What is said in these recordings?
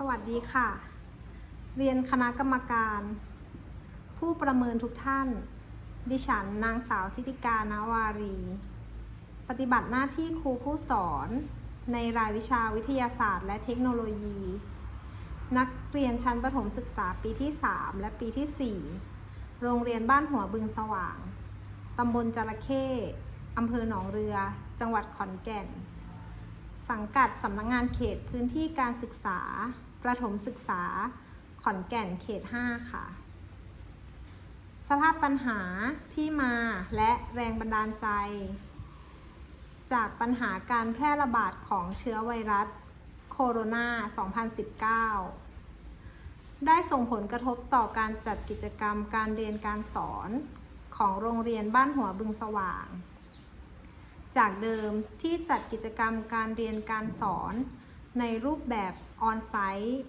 สวัสดีค่ะ เรียนคณะกรรมการ ผู้ประเมินทุกท่าน ดิฉันนางสาวทิติกานาวารี ปฏิบัติหน้าที่ครูผู้สอน ในรายวิชาวิทยาศาสตร์ และเทคโนโลยี นักเรียนชั้นประถมศึกษาปีที่ 3 และปีที่ 4 โรงเรียนบ้านหัวบึงสว่าง ตำบลจระเข้อำเภอหนองเรือ จังหวัดขอนแก่น สังกัดสำนักงงานเขตพื้นที่การศึกษา ประถมศึกษา ขอนแก่นเขต 5 ค่ะ สภาพปัญหาที่มาและแรงบันดาลใจ จากปัญหาการแพร่ระบาดของเชื้อไวรัสโคโรนา 2019 ได้ส่งผลกระทบต่อการจัดกิจกรรมการเรียนการสอนของโรงเรียนบ้านหัวบึงสว่าง จากเดิมที่จัดกิจกรรมการเรียนการสอนในรูปแบบออนไซต์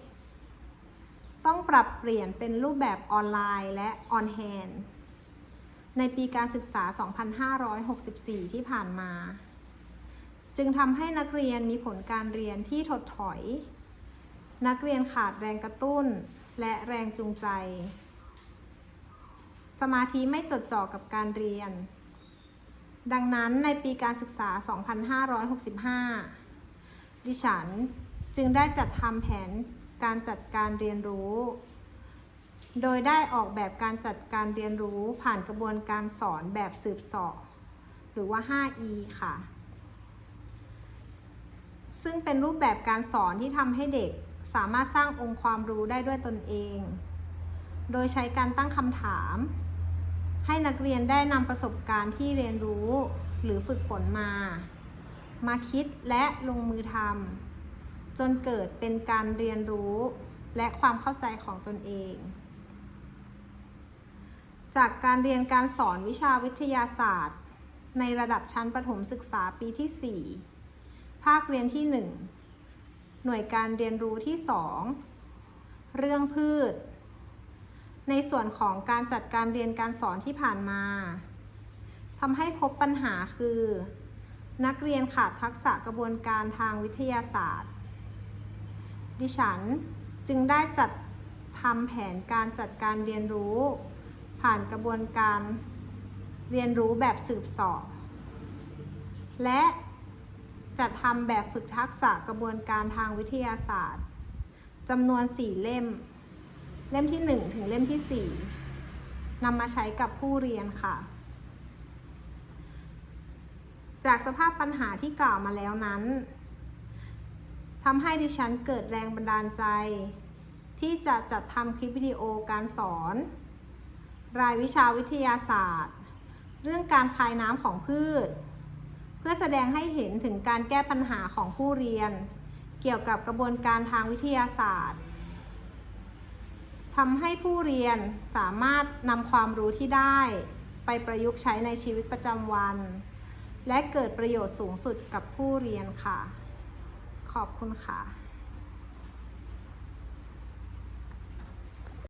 ต้องปรับเปลี่ยนเป็นรูปแบบออนไลน์และออนแฮนในปีการศึกษา 2564 ที่ผ่านมา จึงทำให้นักเรียนมีผลการเรียนที่ถดถอย นักเรียนขาดแรงกระตุ้นและแรงจูงใจ สมาธิไม่จดจ่อกับการเรียน ดังนั้นในปีการศึกษา 2565 ดิฉันจึงได้จัดทำแผนการจัดการเรียนรู้ โดยได้ออกแบบการจัดการเรียนรู้ผ่านกระบวนการสอนแบบสืบสอบหรือว่า 5E ค่ะ ซึ่งเป็นรูปแบบการสอนที่ทำให้เด็กสามารถสร้างองค์ความรู้ได้ด้วยตนเอง โดยใช้การตั้งคำถาม ให้นักเรียนได้นำประสบการณ์ที่เรียนรู้ หรือฝึกฝนมา มาคิดและลงมือทำจนเกิดเป็นการเรียนรู้ และความเข้าใจของตนเอง จากการเรียนการสอนวิชาวิทยาศาสตร์ ในระดับชั้นประถมศึกษาปีที่ 4 ภาคเรียนที่ 1 หน่วยการเรียนรู้ที่ 2 เรื่องพืช ในส่วนของการจัดการเรียนการสอนที่ผ่านมาทำให้พบปัญหาคือ นักเรียนขาดทักษะกระบวนการทางวิทยาศาสตร์ ดิฉันจึงได้จัดทำแผนการจัดการเรียนรู้ ผ่านกระบวนการเรียนรู้แบบสืบสอบและจัดทำแบบฝึกทักษะกระบวนการทางวิทยาศาสตร์จำนวน 4 เล่ม เล่มที่ 1 ถึงเล่มที่ 4นำมาใช้กับผู้เรียนค่ะ จากสภาพปัญหาที่กล่าวมาแล้วนั้นทำให้ดิฉันเกิดแรงบันดาลใจ ที่จะจัดทำคลิปวิดีโอการสอน รายวิชาวิทยาศาสตร์ เรื่องการคายน้ำของพืช เพื่อแสดงให้เห็นถึงการแก้ปัญหาของผู้เรียน เกี่ยวกับกระบวนการทางวิทยาศาสตร์ ทำให้ผู้เรียนสามารถนำความรู้ที่ได้ ไปประยุกต์ใช้ในชีวิตประจำวัน และเกิดประโยชน์สูงสุดกับผู้เรียนค่ะ ขอบคุณค่ะ